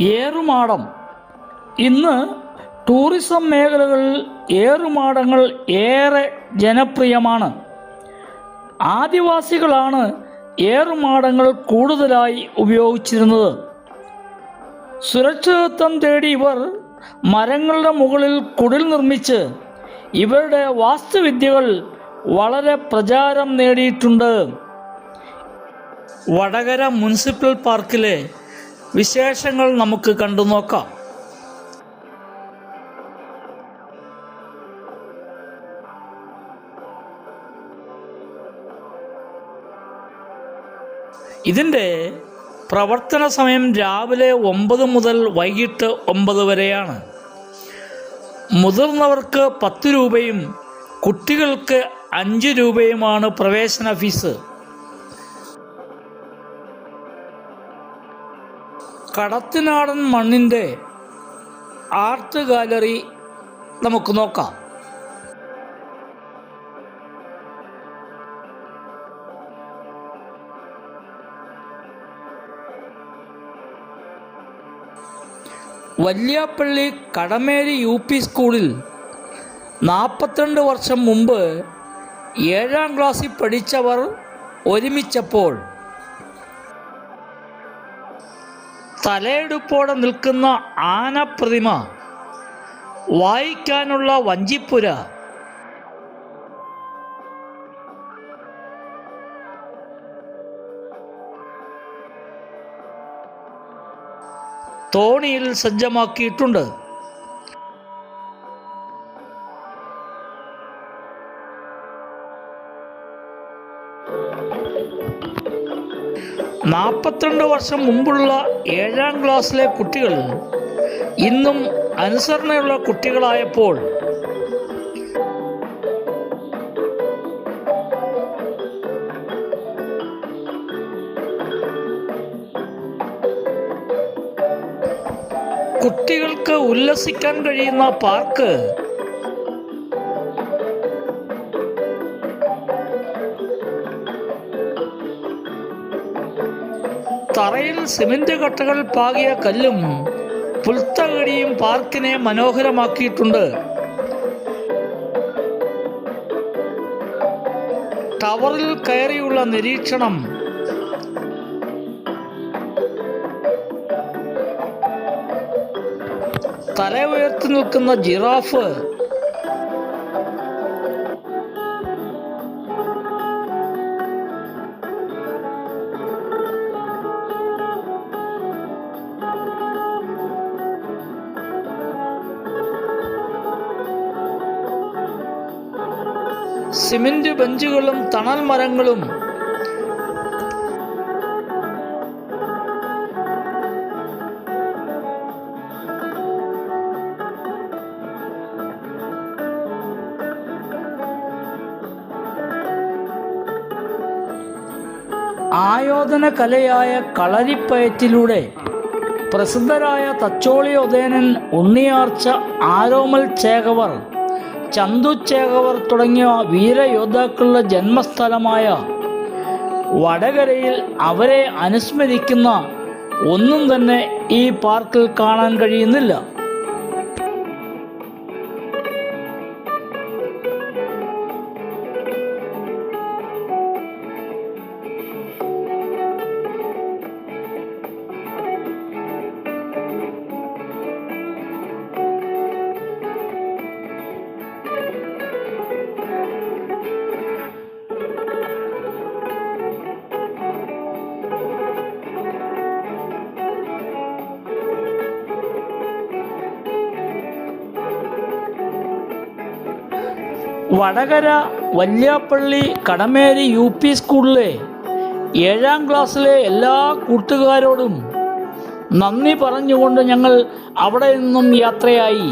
ഏറുമാടം. ഇന്ന് ടൂറിസം മേഖലകളിൽ ഏറുമാടങ്ങൾ ഏറെ ജനപ്രിയമാണ്. ആദിവാസികളാണ് ഏറുമാടങ്ങൾ കൂടുതലായി ഉപയോഗിച്ചിരുന്നത്. സുരക്ഷിതത്വം തേടി ഇവർ മരങ്ങളുടെ മുകളിൽ കുടിൽ നിർമ്മിച്ച് ഇവരുടെ വാസ്തുവിദ്യകൾ വളരെ പ്രചാരം നേടിയിട്ടുണ്ട്. വടകര മുനിസിപ്പൽ പാർക്കിലെ വിശേഷങ്ങൾ നമുക്ക് കണ്ടു നോക്കാം. ഇതിന്റെ പ്രവർത്തന സമയം രാവിലെ ഒമ്പത് മുതൽ വൈകിട്ട് ഒമ്പത് വരെയാണ്. മുതിർന്നവർക്ക് പത്ത് രൂപയും കുട്ടികൾക്ക് അഞ്ച് രൂപയുമാണ് പ്രവേശന ഫീസ്. കടത്തിനാടൻ മണ്ണിന്റെ ആർട്ട് ഗാലറി നമുക്ക് നോക്കാം. വല്യാപ്പള്ളി കടമേരി യു പി സ്കൂളിൽ നാൽപ്പത്തിരണ്ട് വർഷം മുമ്പ് ഏഴാം ക്ലാസ്സിൽ പഠിച്ചവർ ഒരുമിച്ചപ്പോൾ തലയെടുപ്പോടെ നിൽക്കുന്ന ആനപ്രതിമ വായിക്കാനുള്ള വഞ്ചിപ്പുര. തോണിയിൽ സജ്ജമാക്കിയിട്ടുണ്ട്. നാൽപ്പത്തിരണ്ട് വർഷം മുമ്പുള്ള ഏഴാം ക്ലാസ്സിലെ കുട്ടികൾ ഇന്നും അനുസരണയുള്ള കുട്ടികളായപ്പോൾ കുട്ടികൾക്ക് ഉല്ലസിക്കാൻ കഴിയുന്ന പാർക്ക് തറയിൽ സിമന്റ് കട്ടകൾ പാകിയ കല്ലും പുൽത്തകടിയും പാർക്കിനെ മനോഹരമാക്കിയിട്ടുണ്ട്. ടവറിൽ കയറിയുള്ള നിരീക്ഷണം. തല ഉയർത്തി നിൽക്കുന്ന ജിറാഫ് സിമന്റ് ബെഞ്ചുകളും തണൽ മരങ്ങളും. ആയോധന കലയായ കളരിപ്പയറ്റിലൂടെ പ്രസിദ്ധരായ തച്ചോളി ഉദയനൻ ഉണ്ണിയാർച്ച ആരോമൽ ചേകവർ ചന്തു തുടങ്ങിയ വീരയോദ്ധാക്കളുടെ ജന്മസ്ഥലമായ വടകരയിൽ അവരെ അനുസ്മരിക്കുന്ന ഒന്നും തന്നെ ഈ പാർക്കിൽ കാണാൻ കഴിയുന്നില്ല. വടകര വല്യാപ്പള്ളി കടമേരി യു പി സ്കൂളിലെ ഏഴാം ക്ലാസ്സിലെ എല്ലാ കൂട്ടുകാരോടും നന്ദി പറഞ്ഞുകൊണ്ട് ഞങ്ങൾ അവിടെ നിന്നും യാത്രയായി.